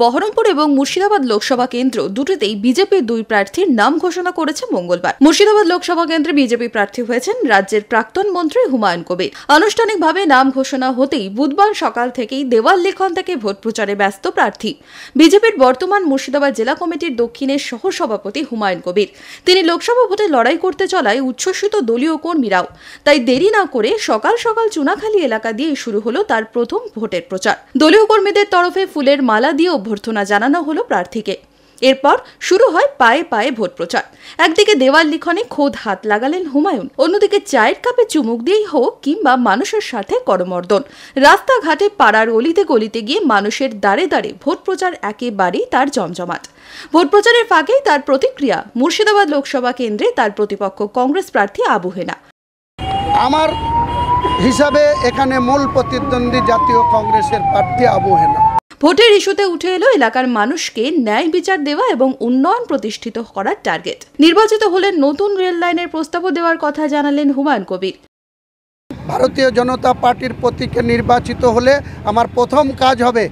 বহরমপুর এবং মুর্শিদাবাদ লোকসভা কেন্দ্র দুটিতেই বিজেপির দুই প্রার্থীর নাম ঘোষণা করেছে মঙ্গলবার। মুর্শিদাবাদ লোকসভা কেন্দ্রে বিজেপি প্রার্থী হয়েছেন রাজ্যের প্রাক্তন মন্ত্রী হুমায়ুন কবির। আনুষ্ঠানিকভাবে নাম ঘোষণা হতেই বুধবার সকাল থেকেই দেওয়াল লিখন থেকে ভোট প্রচারে ব্যস্ত প্রার্থী। বিজেপির বর্তমান মুর্শিদাবাদ জেলা কমিটির দক্ষিণের সহ সভাপতি হুমায়ুন কবির। তিনি লোকসভা ভোটে লড়াই করতে চলায় উচ্ছ্বসিত দলীয় কর্মীরাও। তাই দেরি না করে সকাল সকাল চুনাখালী এলাকা দিয়ে শুরু হলো তার প্রথম ভোটের প্রচার। দলীয় কর্মীদের তরফে ফুলের মালা দিয়ে অভ্যর্থনা জানানো হলো প্রার্থীকে। এরপর শুরু হয় পায়ে পায়ে ভোট প্রচার। একদিকে দেওয়াল লিখনে খোদ হাত লাগালেন হুমায়ুন, অন্যদিকে চায়ের কাপে চুমুক দিয়েই হোক কিংবা মানুষের সাথে করমর্দন। রাস্তাঘাটে পাড়ার অলিতে গলিতে গিয়ে মানুষের দাঁড়ে দাঁড়ে ভোট প্রচার একেবারেই তার জমজমাট। ভোট প্রচারের ফাঁকেই তার প্রতিক্রিয়া। মুর্শিদাবাদ লোকসভা কেন্দ্রে তার প্রতিপক্ষ কংগ্রেস প্রার্থী আবু হেনা। আমার হিসাবে এখানে মূল প্রতিদ্বন্দ্বী জাতীয় কংগ্রেসের প্রার্থী আবু হেনা। ভোটের ইস্যুতে উঠে এলো এলাকার মানুষকে ন্যায় বিচার দেওয়া এবং উন্নয়ন প্রতিষ্ঠিত করার টার্গেট। নির্বাচিত হলে নতুন রেল লাইনের প্রস্তাবও দেওয়ার কথা জানালেন হুমায়ুন কবির। ভারতীয় জনতা পার্টির প্রতীকে নির্বাচিত হলে আমার প্রথম কাজ হবে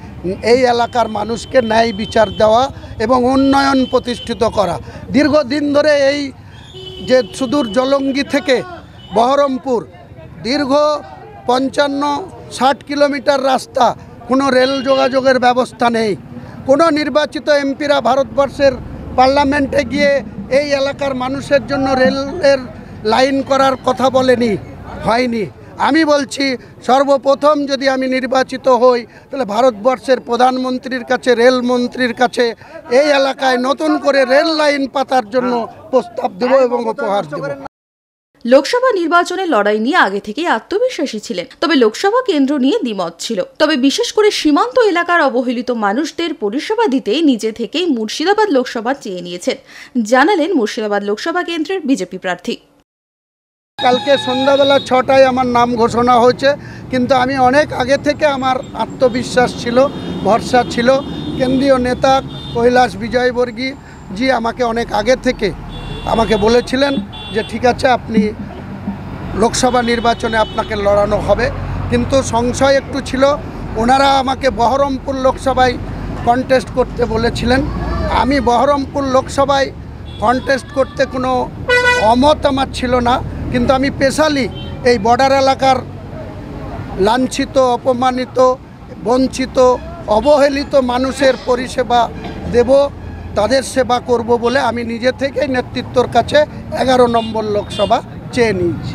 এই এলাকার মানুষকে ন্যায় বিচার দেওয়া এবং উন্নয়ন প্রতিষ্ঠিত করা। দীর্ঘদিন ধরে এই যে সুদূর জলঙ্গি থেকে বহরমপুর, দীর্ঘ পঞ্চান্ন ষাট কিলোমিটার রাস্তা কোনো রেল যোগাযোগের ব্যবস্থা নেই। কোনো নির্বাচিত এমপিরা ভারতবর্ষের পার্লামেন্টে গিয়ে এই এলাকার মানুষের জন্য রেলের লাইন করার কথা বলেনি, হয়নি। আমি বলছি, সর্বপ্রথম যদি আমি নির্বাচিত হই, তাহলে ভারতবর্ষের প্রধানমন্ত্রীর কাছে রেলমন্ত্রীর কাছে এই এলাকায় নতুন করে রেল লাইন পাতার জন্য প্রস্তাব দেব এবং উপহার দেব। লোকসভা নির্বাচনের লড়াই নিয়ে আগে থেকেই আত্মবিশ্বাসী ছিলেন। তবে লোকসভা কেন্দ্র নিয়ে দ্বিমত ছিল। তবে বিশেষ করে সীমান্ত এলাকার অবহেলিত মানুষদের পরিষেবা দিতে নিজে থেকেই মুর্শিদাবাদ লোকসভা চেয়ে নিয়েছেন, জানালেন মুর্শিদাবাদ লোকসভা কেন্দ্রের বিজেপি প্রার্থী। কালকে সন্ধ্যাবেলা ছটায় আমার নাম ঘোষণা হয়েছে, কিন্তু আমি অনেক আগে থেকে আমার আত্মবিশ্বাস ছিল, ভরসা ছিল। কেন্দ্রীয় নেতা কৈলাস বিজয়বর্গী জি আমাকে অনেক আগে থেকে আমাকে বলেছিলেন যে ঠিক আছে, আপনি লোকসভা নির্বাচনে আপনাকে লড়ানো হবে। কিন্তু সংশয় একটু ছিল, ওনারা আমাকে বহরমপুর লোকসভায় কন্টেস্ট করতে বলেছিলেন। আমি বহরমপুর লোকসভায় কন্টেস্ট করতে কোনো অমত আমার ছিল না, কিন্তু আমি স্পেশালি এই বর্ডার এলাকার লাঞ্ছিত, অপমানিত, বঞ্চিত, অবহেলিত মানুষের পরিষেবা দেব। তাদের সেবা করব বলে আমি নিজে থেকেই নেতৃত্বর কাছে এগারো নম্বর লোকসভা চেয়ে নিয়েছি।